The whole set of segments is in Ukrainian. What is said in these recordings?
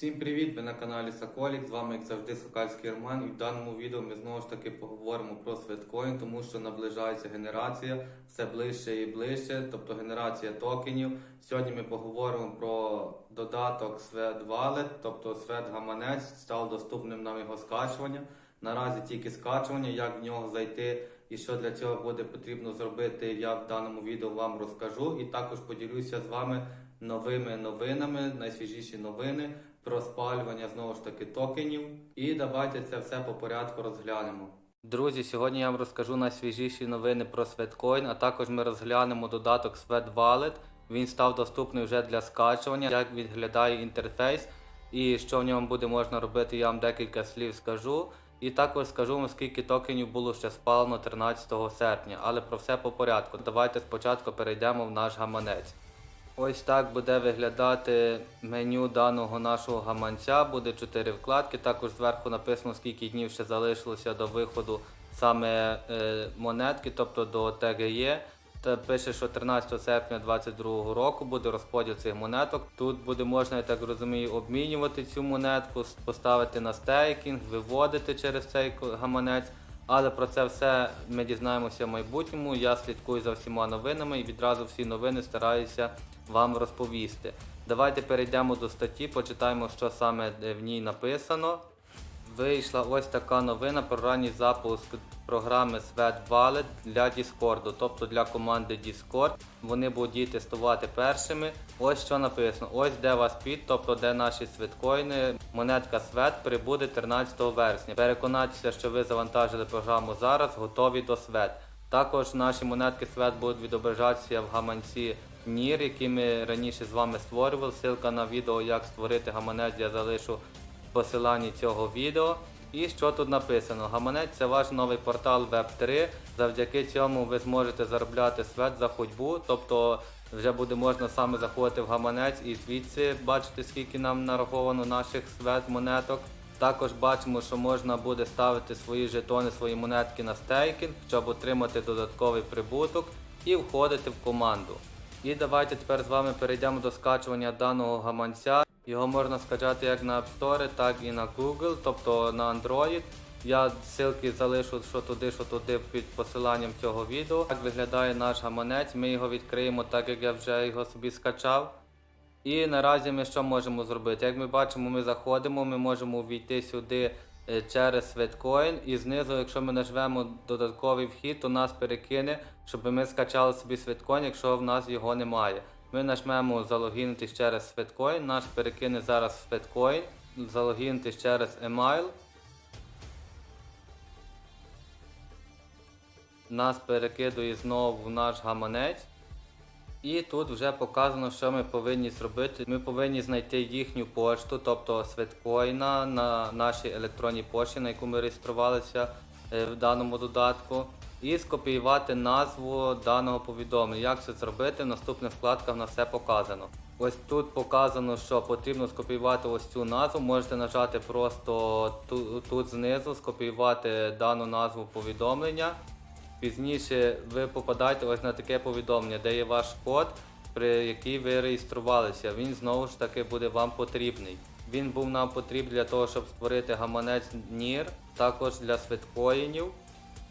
Всім привіт! Ви на каналі Соколік. З вами, як завжди, Сокальський Роман. І в даному відео ми знову ж таки поговоримо про свиткоін, тому що наближається генерація все ближче і ближче, тобто генерація токенів. Сьогодні ми поговоримо про додаток Свет Wallet, тобто Свет Гаманець став доступним нам його скачування. Наразі тільки скачування, як в нього зайти і що для цього буде потрібно зробити, я в даному відео вам розкажу. І також поділюся з вами новими новинами, найсвіжіші новини про спалювання знову ж таки токенів. І давайте це все по порядку розглянемо. Друзі, сьогодні я вам розкажу найсвіжіші новини про Svetcoin, а також ми розглянемо додаток Svet Wallet. Він став доступний вже для скачування, як виглядає інтерфейс і що в ньому буде можна робити, я вам декілька слів скажу. І також скажу вам, скільки токенів було ще спалено 13 серпня, але про все по порядку. Давайте спочатку перейдемо в наш гаманець. Ось так буде виглядати меню даного нашого гаманця. Буде 4 вкладки. Також зверху написано, скільки днів ще залишилося до виходу саме е, монетки, тобто до ТГЄ. Та пише, що 13 серпня 2022 року буде розподіл цих монеток. Тут буде можна, я так розумію, обмінювати цю монетку, поставити на стейкінг, виводити через цей гаманець. Але про це все ми дізнаємося в майбутньому. Я слідкую за всіма новинами і відразу всі новини стараюся вам розповісти. Давайте перейдемо до статті, почитаємо, що саме в ній написано. Вийшла ось така новина про ранній запуск програми Svet Wallet для Discord, тобто для команди Discord. Вони будуть тестувати першими. Ось що написано. Ось де вас під, тобто де наші свиткоїни. Монетка Svet прибуде 13 вересня. Переконайтеся, що ви завантажили програму зараз, готові до Svet. Також наші монетки Svet будуть відображатися в гаманці NIR, який ми раніше з вами створювали. Ссылка на відео, як створити гаманець, я залишу посиланні цього відео. І що тут написано? Гаманець це ваш новий портал Web3. Завдяки цьому ви зможете заробляти свет за ходьбу, тобто вже буде можна саме заходити в гаманець і звідси бачити, скільки нам нараховано наших свет монеток. Також бачимо, що можна буде ставити свої жетони, свої монетки на стейкінг, щоб отримати додатковий прибуток і входити в команду. І давайте тепер з вами перейдемо до скачування даного гаманця. Його можна скачати як на App Store, так і на Google, тобто на Android. Я ссылки залишу що туди, що туди під посиланням цього відео. Як виглядає наш гаманець, ми його відкриємо так, як я вже його собі скачав. І наразі ми що можемо зробити? Як ми бачимо, ми заходимо, ми можемо увійти сюди е, через Svetcoin і знизу, якщо ми нажмемо додатковий вхід, то нас перекине, щоб ми скачали собі Svetcoin, якщо в нас його немає. Ми нажмемо залогінитись через Svetcoin, нас перекине зараз в Svetcoin, залогінитись через email. Нас перекидує знову в наш гаманець. І тут вже показано, що ми повинні зробити. Ми повинні знайти їхню пошту, тобто свиткоїна на нашій електронній пошті, на яку ми реєструвалися е, в даному додатку, і скопіювати назву даного повідомлення. Як це зробити? В наступних вкладках на все показано. Ось тут показано, що потрібно скопіювати ось цю назву. Можете нажати просто ту- тут знизу, скопіювати дану назву повідомлення. Пізніше ви попадаєте ось на таке повідомлення, де є ваш код, при який ви реєструвалися. Він знову ж таки буде вам потрібний. Він був нам потрібний для того, щоб створити гаманець NIR, також для свиткоїнів.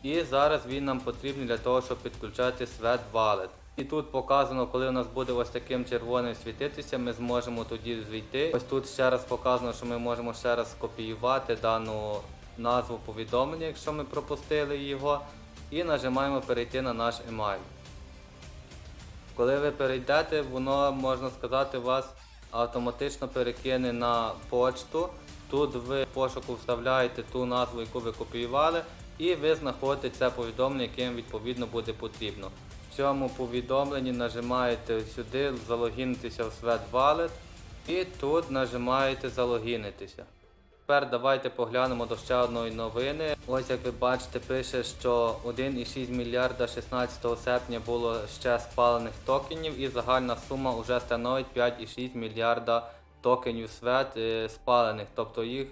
І зараз він нам потрібний для того, щоб підключати Svet Wallet. І тут показано, коли у нас буде ось таким червоним світитися, ми зможемо тоді звійти. Ось тут ще раз показано, що ми можемо ще раз скопіювати дану назву повідомлення, якщо ми пропустили його, і нажимаємо перейти на наш емайл. Коли ви перейдете, воно можна сказати вас автоматично перекине на почту. Тут ви в пошуку вставляєте ту назву, яку ви копіювали, і ви знаходите це повідомлення, яким відповідно буде потрібно. В цьому повідомленні нажимаєте сюди залогінитися в Svet Wallet і тут нажимаєте залогінитися. Тепер давайте поглянемо до ще одної новини. Ось як ви бачите, пише, що 1,6 мільярда 16 серпня було ще спалених токенів і загальна сума вже становить 5,6 мільярда токенів свет е, спалених. Тобто їх,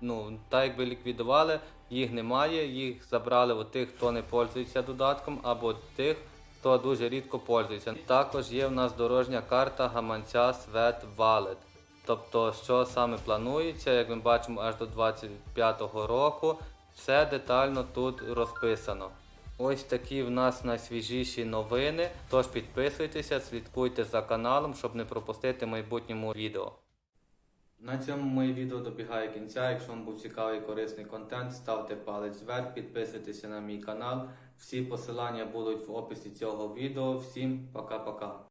ну, так якби ліквідували, їх немає, їх забрали у тих, хто не пользується додатком, або тих, хто дуже рідко пользується. Також є в нас дорожня карта гаманця Svet Wallet. Тобто, що саме планується, як ми бачимо, аж до 25-го року, все детально тут розписано. Ось такі в нас найсвіжіші новини. Тож підписуйтеся, слідкуйте за каналом, щоб не пропустити майбутньому відео. На цьому моє відео добігає кінця. Якщо вам був цікавий і корисний контент, ставте палець вверх, підписуйтеся на мій канал. Всі посилання будуть в описі цього відео. Всім пока-пока.